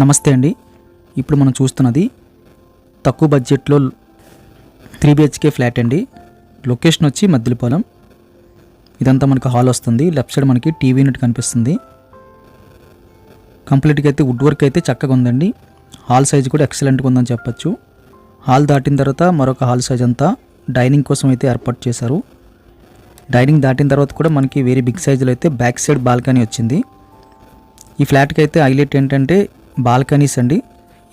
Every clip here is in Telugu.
నమస్తే అండి. ఇప్పుడు మనం చూస్తున్నది తక్కువ బడ్జెట్లో త్రీ బిహెచ్కే ఫ్లాట్ అండి. లొకేషన్ వచ్చి మద్దిలపాలెం. ఇదంతా మనకు హాల్ వస్తుంది. లెఫ్ట్ సైడ్ మనకి టీవీ యూనిట్ కనిపిస్తుంది. కంప్లీట్గా అయితే వుడ్ వర్క్ అయితే చక్కగా ఉందండి. హాల్ సైజ్ కూడా ఎక్సలెంట్గా ఉందని చెప్పొచ్చు. హాల్ దాటిన తర్వాత మరొక హాల్ సైజ్ అంతా డైనింగ్ కోసం అయితే ఏర్పాటు చేశారు. డైనింగ్ దాటిన తర్వాత కూడా మనకి వేరే బిగ్ సైజులో అయితే బ్యాక్ సైడ్ బాల్కనీ వచ్చింది. ఈ ఫ్లాట్కి అయితే హైలైట్ ఏంటంటే బాల్కనీస్ అండి.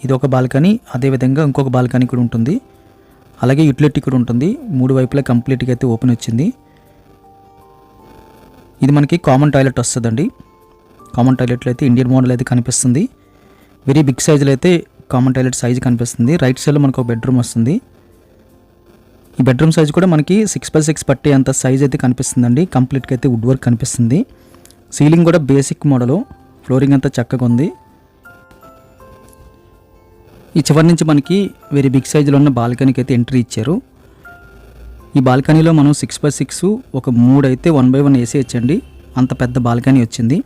ఇది ఒక బాల్కనీ అదేవిధంగా ఇంకొక బాల్కనీ కూడా ఉంటుంది. అలాగే యూటిలిటీ కూడా ఉంటుంది. మూడు వైపులా కంప్లీట్గా అయితే ఓపెన్ వచ్చింది. ఇది మనకి కామన్ టాయిలెట్ వస్తుందండి. కామన్ టాయిలెట్లో అయితే ఇండియన్ మోడల్ అయితే కనిపిస్తుంది. వెరీ బిగ్ సైజులో అయితే కామన్ టాయిలెట్ సైజు కనిపిస్తుంది. రైట్ సైడ్లో మనకు ఒక బెడ్రూమ్ వస్తుంది. ఈ బెడ్రూమ్ సైజ్ కూడా మనకి సిక్స్ బై సిక్స్ పట్టే అంత సైజ్ అయితే కనిపిస్తుందండి. కంప్లీట్గా అయితే వుడ్ వర్క్ కనిపిస్తుంది. సీలింగ్ కూడా బేసిక్ మోడలు. ఫ్లోరింగ్ అంతా చక్కగా ఉంది. ఈ చివరి నుంచి మనకి వెరీ బిగ్ సైజులో ఉన్న బాల్కనీకి అయితే ఎంట్రీ ఇచ్చారు. ఈ బాల్కనీలో మనం సిక్స్ బై సిక్స్ ఒక మూడు అయితే వన్ బై వన్ వేసి ఇచ్చండి అంత పెద్ద బాల్కనీ వచ్చింది.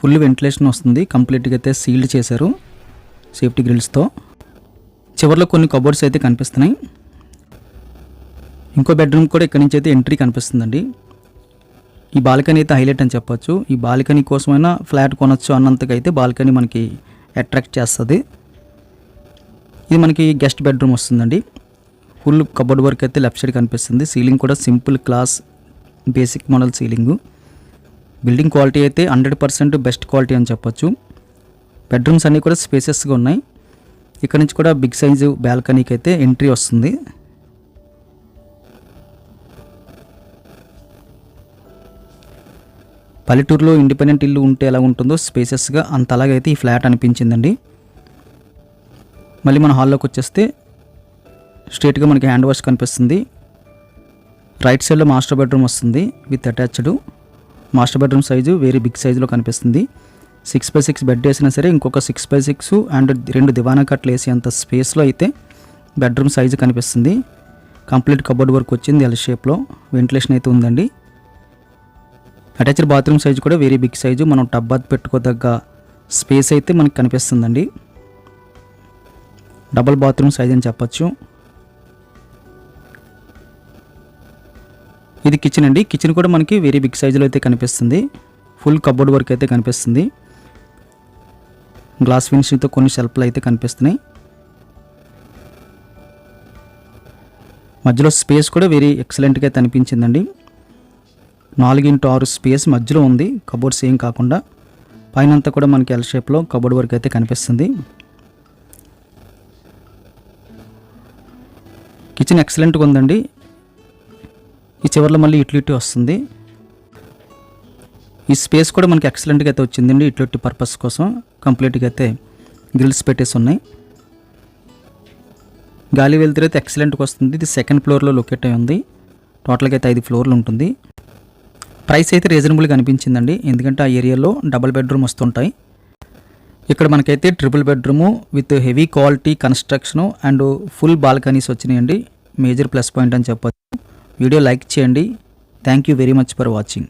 ఫుల్ వెంటిలేషన్ వస్తుంది. కంప్లీట్గా అయితే సీల్డ్ చేశారు సేఫ్టీ గ్రిల్స్తో. చివరిలో కొన్ని కబోర్డ్స్ అయితే కనిపిస్తున్నాయి. ఇంకో బెడ్రూమ్ కూడా ఇక్కడ నుంచి అయితే ఎంట్రీ కనిపిస్తుందండి. ఈ బాల్కనీ అయితే హైలైట్ అని చెప్పొచ్చు. ఈ బాల్కనీ కోసమైనా ఫ్లాట్ కొనొచ్చు అన్నంతగా అయితే బాల్కనీ మనకి అట్రాక్ట్ చేస్తుంది. ఇది మనకి గెస్ట్ బెడ్రూమ్ వస్తుందండి. ఫుల్ కబోర్డ్ వర్క్ అయితే లెఫ్ట్ సైడ్ కనిపిస్తుంది. సీలింగ్ కూడా simple class basic model ceiling. Building quality అయితే హండ్రెడ్ పర్సెంట్ బెస్ట్ క్వాలిటీ అని చెప్పొచ్చు. బెడ్రూమ్స్ అన్నీ కూడా స్పేసెస్గా ఉన్నాయి. ఇక్కడ నుంచి కూడా బిగ్ సైజు బాల్కనీకి అయితే ఎంట్రీ వస్తుంది. పల్లెటూరులో ఇండిపెండెంట్ ఇల్లు ఉంటే ఎలా ఉంటుందో స్పేసెస్గా అంత అలాగైతే ఈ ఫ్లాట్ అనిపించిందండి. మళ్ళీ మన హాల్లోకి వచ్చేస్తే స్ట్రేట్గా మనకి హ్యాండ్ వాష్ కనిపిస్తుంది. రైట్ సైడ్లో మాస్టర్ బెడ్రూమ్ వస్తుంది with attached. Master bedroom size వేరే బిగ్ సైజులో కనిపిస్తుంది. సిక్స్ బై సిక్స్ బెడ్ వేసినా సరే ఇంకొక సిక్స్ బై సిక్స్ అండ్ రెండు దివానా కట్లు వేసి అంత స్పేస్లో అయితే బెడ్రూమ్ సైజు కనిపిస్తుంది. కంప్లీట్ కబోర్డ్ వర్క్ వచ్చింది ఎల్ షేప్లో వెంటిలేషన్ అయితే ఉందండి. అటాచ్డ్ బాత్రూమ్ సైజు కూడా వెరీ బిగ్ సైజు. మనం టబ్ బాత్ పెట్టుకోదగ్గ స్పేస్ అయితే మనకు కనిపిస్తుందండి. డబుల్ బాత్రూమ్ సైజ్ అని చెప్పచ్చు. ఇది కిచెన్ అండి. కిచెన్ కూడా మనకి వెరీ బిగ్ సైజులో అయితే కనిపిస్తుంది. ఫుల్ కబోర్డ్ వర్క్ అయితే కనిపిస్తుంది. గ్లాస్ ఫినిషింగ్తో కొన్ని షెల్ఫ్లు అయితే కనిపిస్తున్నాయి. మధ్యలో స్పేస్ కూడా వెరీ ఎక్సలెంట్గా అయితే అనిపించిందండి. నాలుగు ఇంటూ ఆరు స్పేస్ మధ్యలో ఉంది. కబోర్డ్స్ ఏం కాకుండా. పైన అంతా కూడా మనకి ఎల్ షేప్లో కబోర్డ్ వర్క్ అయితే కనిపిస్తుంది. కిచెన్ ఎక్సలెంట్గా ఉందండి. ఈ చివరిలో మళ్ళీ యూటిలిటీ వస్తుంది. ఈ స్పేస్ కూడా మనకి ఎక్సలెంట్గా అయితే వచ్చిందండి యూటిలిటీ పర్పస్ కోసం. కంప్లీట్గా అయితే గ్రిల్స్ పెట్టేసి ఉన్నాయి. గాలి వెళ్తే అయితే ఎక్సలెంట్గా వస్తుంది. ఇది సెకండ్ ఫ్లోర్లో లొకేట్ అయి ఉంది. టోటల్గా అయితే ఐదు ఫ్లోర్లు ఉంటుంది. ప్రైస్ అయితే రీజనబుల్గా అనిపించిందండి. ఎందుకంటే ఆ ఏరియాలో డబుల్ బెడ్రూమ్ వస్తుంటాయి. ఇక్కడ మనకైతే triple bedroom with heavy quality construction and full balconies వచ్చినాయండి. మేజర్ ప్లస్ పాయింట్ అని చెప్పచ్చు. వీడియో లైక్ చేయండి. Thank you very much for watching